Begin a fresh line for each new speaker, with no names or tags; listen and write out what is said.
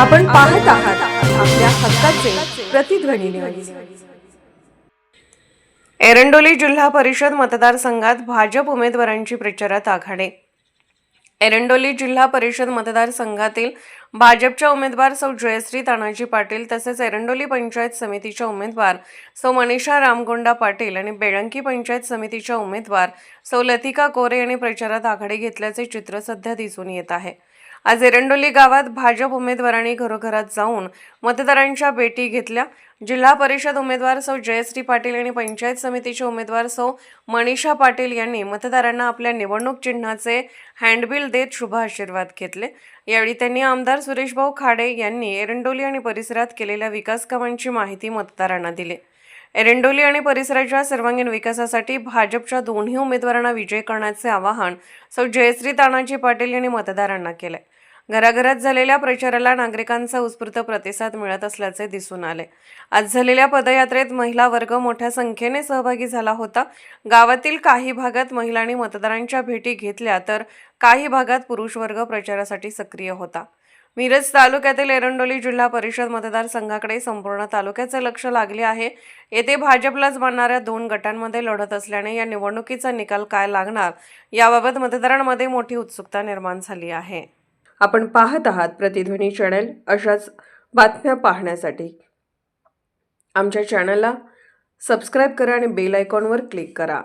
आपण पाहत आहात आपल्या हक्काचे प्रतिध्वनी न्यूज
एरंडोली जिल्हा परिषद मतदारसंघात भाजप उमेदवारांची प्रचारात आघाडी. एरंडोली जिल्हा परिषद मतदारसंघातील भाजपच्या उमेदवार सौ जयश्री तानाजी पाटील तसेच एरंडोली पंचायत समितीच्या उमेदवार सौ मनीषा रामगोंडा पाटील आणि बेळंकी पंचायत समितीच्या उमेदवार सौ लतिका कोरे यांनी प्रचारात आघाडी घेतल्याचे चित्र सध्या दिसून येत आहे. आज एरंडोली गावात भाजप उमेदवारांनी घरोघरात जाऊन मतदारांच्या भेटी घेतल्या. जिल्हा परिषद उमेदवार सौ जयश्री पाटील आणि पंचायत समितीचे उमेदवार सौ मनीषा पाटील यांनी मतदारांना आपल्या निवडणूक चिन्हाचे हँडबिल देत शुभ आशीर्वाद घेतले. यावेळी त्यांनी आमदार सुरेशभाऊ खाडे यांनी एरंडोली आणि परिसरात केलेल्या विकास कामांची माहिती मतदारांना दिली. एरंडोली आणि परिसराच्या सर्वांगीण विकासासाठी भाजपच्या दोन्ही उमेदवारांना विजय करण्याचे आवाहन सौ. जयश्री तानाजी पाटील यांनी मतदारांना केले घराघरात झालेल्या प्रचाराला नागरिकांचा उत्स्फूर्त प्रतिसाद मिळत असल्याचे दिसून आले. आज झालेल्या पदयात्रेत महिला वर्ग मोठ्या संख्येने सहभागी झाला होता. गावातील काही भागात महिलांनी मतदारांच्या भेटी घेतल्या तर काही भागात पुरुष वर्ग प्रचारासाठी सक्रिय होता. मिरज तालुक्यातील एरंडोली जिल्हा परिषद मतदारसंघाकडे संपूर्ण तालुक्याचे लक्ष लागले आहे. येथे भाजपलाच बनणाऱ्या दोन गटांमध्ये लढत असल्याने या निवडणुकीचा निकाल काय लागणार याबाबत मतदारांमध्ये मोठी उत्सुकता निर्माण झाली आहे.
आपण पाहत आहात प्रतिध्वनी चॅनल अशाच बातम्या पाहण्यासाठी. आमच्या चॅनलला सबस्क्राईब करा आणि बेल आयकॉनवर क्लिक करा.